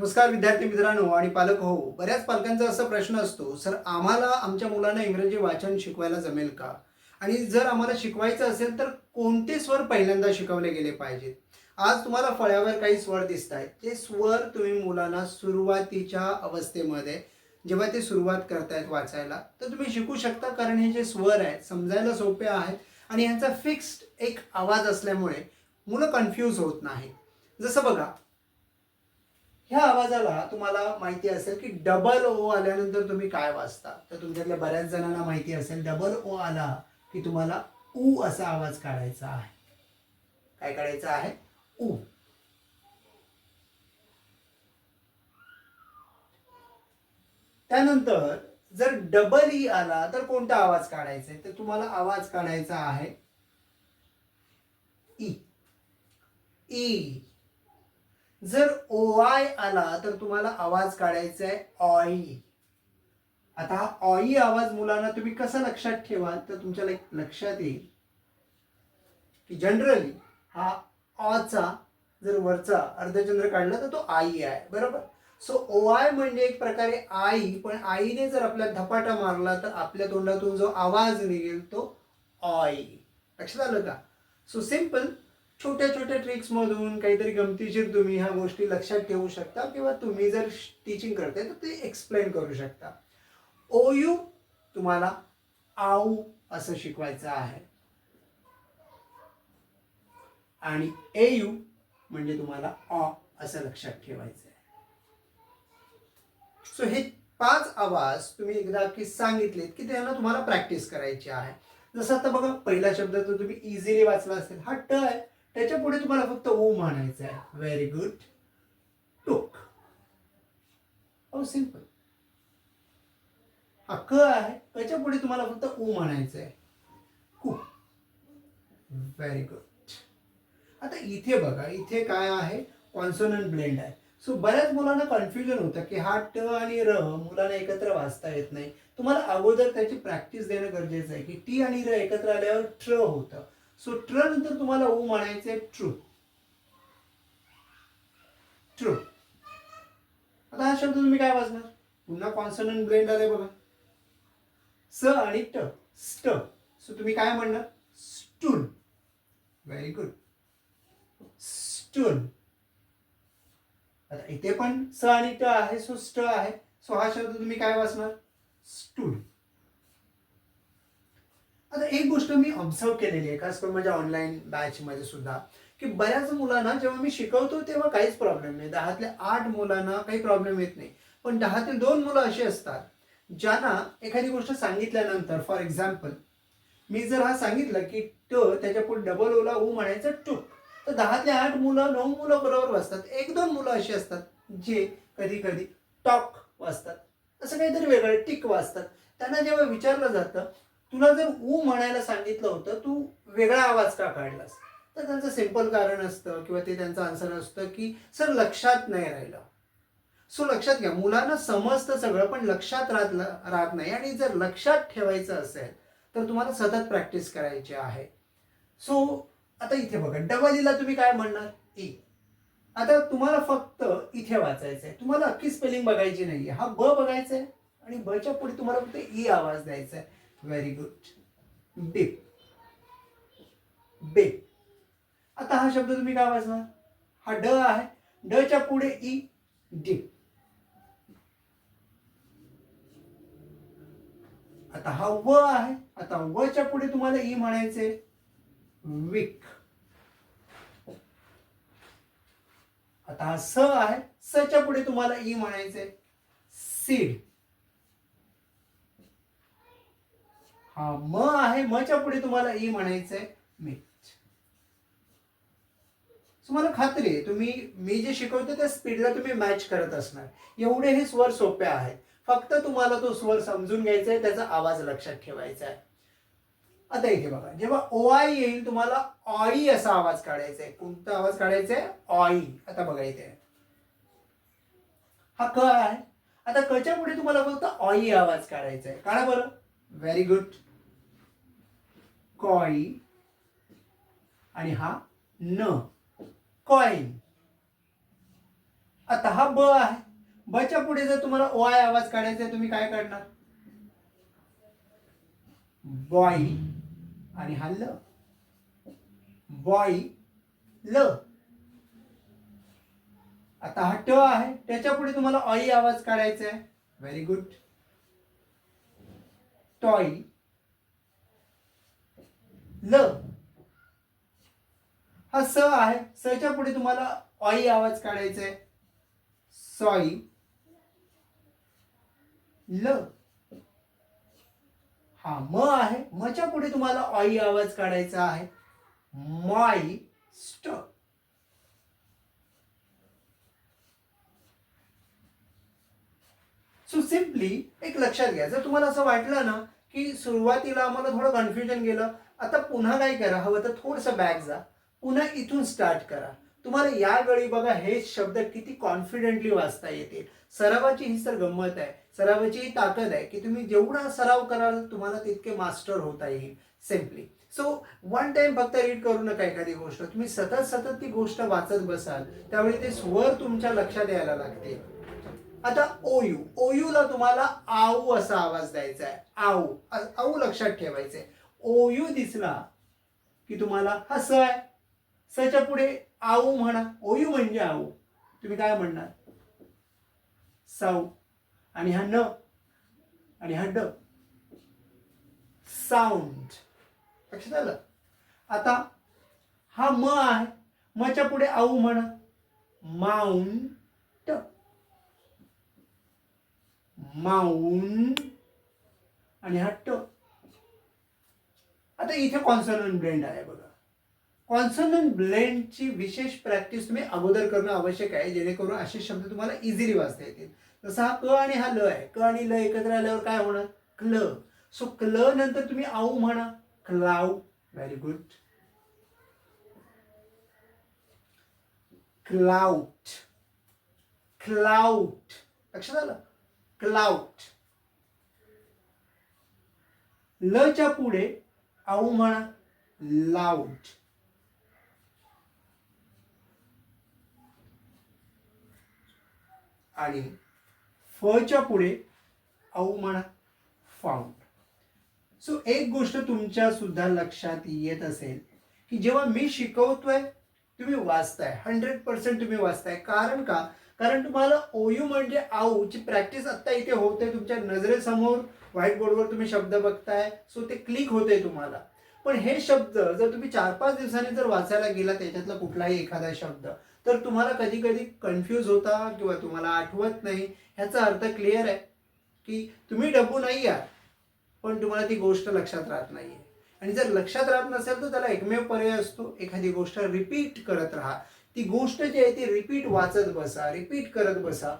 नमस्कार विद्यार्थी मित्रांनो आणि पालक हो बऱ्याच पालकांचा असा प्रश्न असतो सर आम्हाला आमच्या मुलांना इंग्रजी वाचन शिकवायला जमेल का? आणि जर आम्हाला शिकवायचं असेल तर कोणते स्वर पहिल्यांदा शिकवले गेले पाहिजेत? आज तुम्हाला फळ्यावर काही स्वर दिसत आहेत ते स्वर तुम्ही मुलांना सुरुवातीच्या अवस्थेमध्ये जेव्हा ते सुरुवात करतायत वाचायला तर तुम्ही शिकू शकता कारण हे जे स्वर आहेत समजायला सोपे आहेत आणि ह्यांचा फिक्स्ड एक आवाज असल्यामुळे मुलं कन्फ्यूज होत नाही जसं बघा ह्या आवाजाला तुम्हाला माहिती असेल की डबल ओ आल्यानंतर तुम्ही काय वाचता? तर तुमच्यातल्या बऱ्याच जणांना माहिती असेल डबल ओ आला की तुम्हाला ऊ असा आवाज काढायचा आहे. काय काढायचा आहे? ऊ. त्यानंतर जर डबल ई e आला तर कोणता आवाज काढायचा आहे? तर तुम्हाला आवाज काढायचा आहे ई. ई. जर ओ आय आला तर तुम्हाला आवाज काढायचा आहे ऑई. आता हा ऑई आवाज मुलांना तुम्ही कसा लक्षात ठेवाल? तर तुमच्या लक्षात येईल की जनरली हा ऑचा जर वरचा अर्धचंद्र काढला तर तो आई आहे बरोबर? सो ओ आय म्हणजे एक प्रकारे आई पण आईने जर आपल्या धपाटा मारला तर आपल्या तोंडातून जो आवाज निघेल तो ऑई. लक्षात आलं का? सो सिंपल छोट्या छोट्या ट्रिक्समधून काहीतरी गमतीशीर तुम्ही ह्या गोष्टी लक्षात ठेवू शकता किंवा तुम्ही जर टीचिंग करते तर ते एक्सप्लेन करू शकता. ओ यू तुम्हाला आऊ असं शिकवायचं आहे. आणि ए यू म्हणजे तुम्हाला ऑ असं लक्षात ठेवायचं आहे. सो हे पाच आवाज तुम्ही एकदा की सांगितलेत की त्यांना तुम्हाला प्रॅक्टिस करायची आहे. जसं आता बघा पहिला शब्द तर तुम्ही इझिली वाचला असेल. हा ट आहे. त्याच्या पुढे तुम्हाला फक्त ओ म्हणायचं आहे. व्हेरी गुड टोक हो सिंपल हा क आहे. त्याच्या पुढे तुम्हाला फक्त ऊ म्हणायचं आहे कू व्हेरी गुड आता इथे बघा इथे काय आहे? कॉन्सोनंट ब्लेंड आहे. सो बऱ्याच मुलांना कन्फ्युजन होतं की हा ट आणि र मुलांना एकत्र वाचता येत नाही. तुम्हाला अगोदर त्याची प्रॅक्टिस देणं गरजेचं आहे की टी आणि र एकत्र आल्यावर ट्र होतं. सो ट्र नंतर तुम्हाला ऊ म्हणायचंय? ट्रू ट्रू आता हा शब्द तुम्ही काय वाचणार? पुन्हा कॉन्सनंट ब्लेंड आले बघा. स आणि ट. स्ट. सो तुम्ही काय म्हणणार? स्टूल व्हेरी गुड स्टूल आता इथे पण स आणि ट आहे सो स्ट आहे. सो हा शब्द तुम्ही काय वाचणार? स्टूल आता एक गोष्ट मी ऑब्झर्व केलेली आहे खास करून माझ्या ऑनलाईन बॅचमध्ये सुद्धा की बऱ्याच मुलांना जेव्हा मी शिकवतो तेव्हा काहीच प्रॉब्लेम नाही. दहातल्या आठ मुलांना काही प्रॉब्लेम येत नाही. पण दहातील दोन मुलं अशी असतात ज्यांना एखादी गोष्ट सांगितल्यानंतर फॉर एक्झाम्पल मी जर हा सांगितलं की ट त्याच्या पुढे डबल ओला ऊ म्हणायचं टूक तर दहातल्या आठ मुलं नऊ मुलं बरोबर वाचतात एक दोन मुलं अशी असतात जे कधी कधी टॉक वाचतात असं काहीतरी वेगळं टिक वाचतात त्यांना जेव्हा विचारलं जातं तुला जर ऊ म्हणायला सांगितलं होतं तू वेगळा आवाज का काढलास? तर त्यांचं सिंपल कारण असतं किंवा ते त्यांचं आन्सर असतं की सर लक्षात नाही राहिलं. सो लक्षात घ्या. मुलांना समजतं सगळं पण लक्षात राहत राहत नाही. आणि जर लक्षात ठेवायचं असेल तर तुम्हाला सतत प्रॅक्टिस करायची आहे. सो आता इथे बघा. डबलीला तुम्ही काय म्हणणार? ए आता तुम्हाला फक्त इथे वाचायचं आहे. तुम्हाला अख्खी स्पेलिंग बघायची नाही हा ब बघायचा आहे. आणि बच्या पुढे तुम्हाला फक्त ई आवाज द्यायचा आहे. व्हेरी गुड बिप बिप आता हा शब्द तुम्ही काय वाचणार? हा ड आहे. डच्या पुढे ई डी. आता हा व आहे. आता वच्या पुढे तुम्हाला ई म्हणायचे. विक. आता हा स आहे. सच्या पुढे तुम्हाला ई म्हणायचे. सीड. हा म आहे मच्या पुढे तुम्हाला ई म्हणायचंय मीठ तुम्हाला खात्री आहे तुम्ही मी जे शिकवतो त्या स्पीडला तुम्ही मॅच करत असणार. एवढे हे स्वर सोपे आहेत. फक्त तुम्हाला तो स्वर समजून घ्यायचा आहे त्याचा आवाज लक्षात ठेवायचा आहे आता इथे बघा जेव्हा ओआय येईल तुम्हाला ऑई असा आवाज काढायचा आहे कोणता आवाज काढायचा आहे ऑई. आता बघा इथे. हा क आहे. आता कच्या पुढे तुम्हाला फक्त ऑई आवाज काढायचा आहे काढा बरं. व्हेरी गुड कॉई आणि हा न. कॉईन. आता हा ब आहे. बच्या पुढे जर तुम्हाला ओआय आवाज काढायचा आहे तुम्ही काय काढणार बॉई आणि हा ल. बॉई ल. आता हा ट आहे. त्याच्या पुढे तुम्हाला ऑई आवाज काढायचा आहे. व्हेरी गुड टॉय ल. हा स आहे. सच्या पुढे तुम्हाला ऑई आवाज काढायचा आहे. सॉई ल. हा म आहे. मच्या पुढे तुम्हाला ऑई आवाज काढायचा आहे. मॉई स्ट. सो सिम्पली एक लक्षात घ्या. जर तुम्हाला असं वाटलं ना की सुरुवातीला आम्हाला थोडं कन्फ्युजन गेलं आता पुन्हा काय करा हवं तर थोडंसं बॅक जा. पुन्हा इथून स्टार्ट करा. तुम्हाला यावेळी बघा हे शब्द किती कॉन्फिडेंटली वाचता येतील सरावाची ही तर गंमत आहे. सरावाची ही ताकद आहे की तुम्ही जेवढा सराव कराल तुम्हाला तितके मास्टर होता येईल. सिम्पली सो वन टाइम फक्त रीड करू नका एखादी गोष्ट. तुम्ही सतत सतत ती गोष्ट वाचत बसाल. त्यावेळी ते स्वर तुमच्या लक्षात यायला लागते. आता ओयू. ओयूला तुम्हाला आऊ असा आवाज द्यायचा आहे. आऊ. आऊ लक्षात ठेवायचंय. ओयू दिसला की तुम्हाला हा स आहे सच्या पुढे आऊ म्हणा. ओयू म्हणजे आऊ. तुम्ही काय म्हणणार? साऊ. आणि हा न. आणि हा ड. साऊंड. लक्षात आलं? आता हा म आहे. मच्या पुढे आऊ म्हणा. माउंट माउंट आणि हा ट. आता इथे कॉन्सनंट ब्लेंड आहे बघा. कॉन्सनंट ब्लेंडची विशेष प्रॅक्टिस तुम्ही अगोदर करणं आवश्यक आहे जेणेकरून असे शब्द तुम्हाला इझिली वाचता येतील. जसं हा क आणि हा ल आहे. क आणि ल एकत्र आल्यावर काय होणार? क्ल. सो क्ल नंतर तुम्ही आऊ म्हणा. क्लाऊ व्हेरी गुड क्लाउट क्लाउट लक्षात आलं? क्लाउट लच्या पुढे आऊ म्हणा लाऊट आणि फच्या पुढे आऊ म्हणा फाउंड सो एक गोष्ट तुमच्या सुद्धा लक्षात येत असेल की जेव्हा मी शिकवतोय तुम्ही वाचताय. हंड्रेड पर्सेंट तुम्ही वाचताय. कारण का? कारण तुम्हाला ओयू म्हणजे आऊ ची प्रॅक्टिस आत्ता इथे होते तुमच्या नजरेसमोर. व्हाईट बोर्डवर तुम्ही शब्द बघताय सो ते क्लिक होते तुम्हाला. पण हे शब्द जर तुम्ही चार पाच दिवसांनी जर वाचायला गेला त्याच्यातला कुठलाही एखादा शब्द तर तुम्हाला कधी कधी कन्फ्यूज होता किंवा तुम्हाला आठवत नाही ह्याचा अर्थ क्लिअर आहे. की तुम्ही डबू नाही आहात पण तुम्हाला ती गोष्ट लक्षात राहत नाही आहे आणि जर लक्षात राहत नसेल तर त्याला एकमेव पर्याय असतो. एखादी गोष्ट रिपीट करत राहा. ती गोष्ट जी आहे ती रिपीट वाचत बसा रिपीट करत बसा.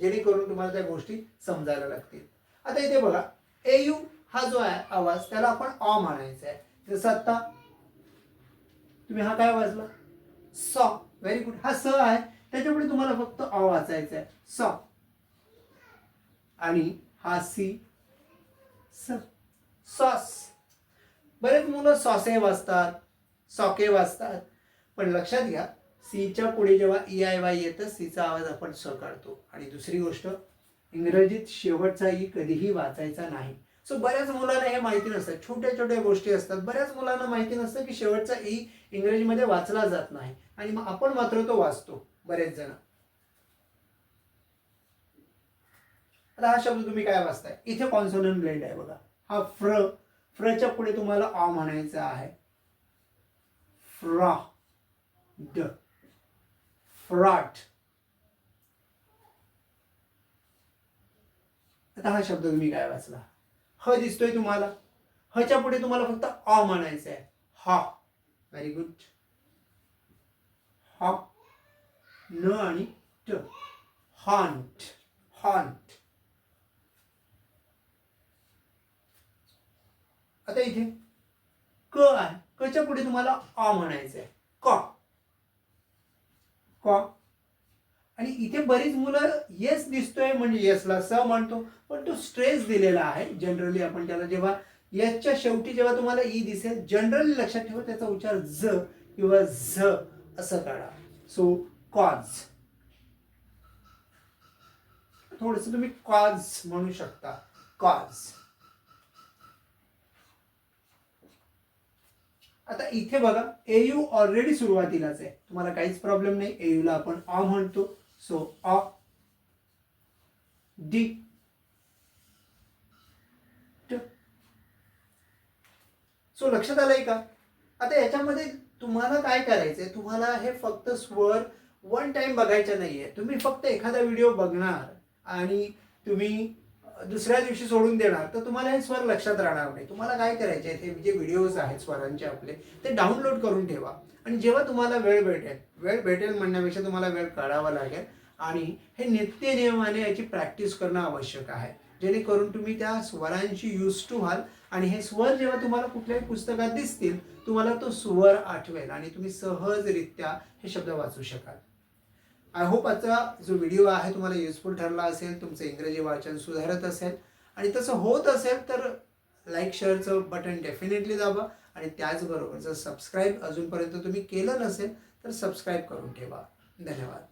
जेणेकरून तुम्हाला त्या गोष्टी समजायला लागतील. आता इथे बघा. एयू हा जो आहे आवाज त्याला आपण अ म्हणायचा आहे जसं आता तुम्ही हा काय वाजला? सॉ. व्हेरी गुड हा स आहे. त्याच्यापुढे तुम्हाला फक्त अ वाचायचा आहे सॉ. आणि हा सी स. सॉस. बरेच मुलं सॉसे वाचतात सॉके वाचतात पण लक्षात घ्या सीच्या पुढे जेव्हा ई आय वाय येतं सीचा आवाज आपण स काढतो. आणि दुसरी गोष्ट इंग्रजीत शेवटचा ई कधीही वाचायचा नाही. सो बऱ्याच मुलांना हे माहिती नसतं. छोट्या छोट्या गोष्टी असतात. बऱ्याच मुलांना माहिती नसतं की शेवटचा ई इंग्रजीमध्ये वाचला जात नाही. आणि मग आपण मात्र तो वाचतो बरेच जण. आता हा शब्द तुम्ही काय वाचताय? इथे कॉन्सोनंट ब्लेंड आहे बघा. हा फ्र फ्रच्या पुढे तुम्हाला आ म्हणायचा आहे. फ्रॉ ड फ्रॉट आता हा शब्द तुम्ही काय वाचला? ह दिसतोय तुम्हाला. हच्या पुढे तुम्हाला फक्त अ म्हणायचं आहे हा. व्हेरी गुड हा. न आणि ट. हॉन्ट हॉन्ट आता इथे क आहे. कच्या पुढे तुम्हाला अ म्हणायचं आहे क. क. आणि इथे बरीच मुलं येस दिसतोय म्हणजे येसला स म्हणतो पण तो स्ट्रेस दिलेला आहे. जनरली आपण त्याला जेव्हा येसच्या शेवटी जेव्हा तुम्हाला ई दिसेल जनरली लक्षात ठेवा त्याचा उच्चार ज किंवा झ असं काढा. सो कॉज थोडस तुम्ही कॉज म्हणू शकता. कॉज आता इथे बघा एयू ऑलरेडी सुरुवातीलाच आहे. तुम्हाला काहीच प्रॉब्लेम नाही. एयूला ला आपण ऑ म्हणतो. सो d, डी सो लक्षात आलंय का? आता याच्यामध्ये तुम्हाला काय करायचंय? तुम्हाला हे फक्त स्वर वन टाइम बघायचं नाहीये. तुम्ही फक्त एखादा व्हिडिओ बघणार आणि तुम्ही दुसऱ्या दिवशी सोडून देणार तर तुम्हाला हे स्वर लक्षात राहणार नाही. तुम्हाला काय करायचे ते जे व्हिडिओज आहेत स्वरांचे आपले ते डाउनलोड करून ठेवा. आणि जेव्हा तुम्हाला वेळ भेटेल वेळ भेटेल म्हणण्यापेक्षा तुम्हाला वेळ काढावा लागेल. आणि हे नित्य नियमाने याची प्रॅक्टिस करणं आवश्यक आहे. जेणेकरून तुम्ही त्या स्वरांची यूज टू व्हाल. आणि हे स्वर जेव्हा तुम्हाला कुठल्याही पुस्तकात दिसतील तुम्हाला तो स्वर आठवेल. आणि तुम्ही सहजरित्या हे शब्द वाचू शकाल. आय होप आजचा जो व्हिडिओ आहे तुम्हाला युजफुल ठरला असेल तुमचं इंग्रजी वाचन सुधारत असेल आणि तसं होत असेल तर लाईक शेअरचं बटन डेफिनेटली दाबा आणि त्याचबरोबर जर सबस्क्राईब अजूनपर्यंत तुम्ही केलं नसेल तर सबस्क्राईब करून ठेवा. धन्यवाद.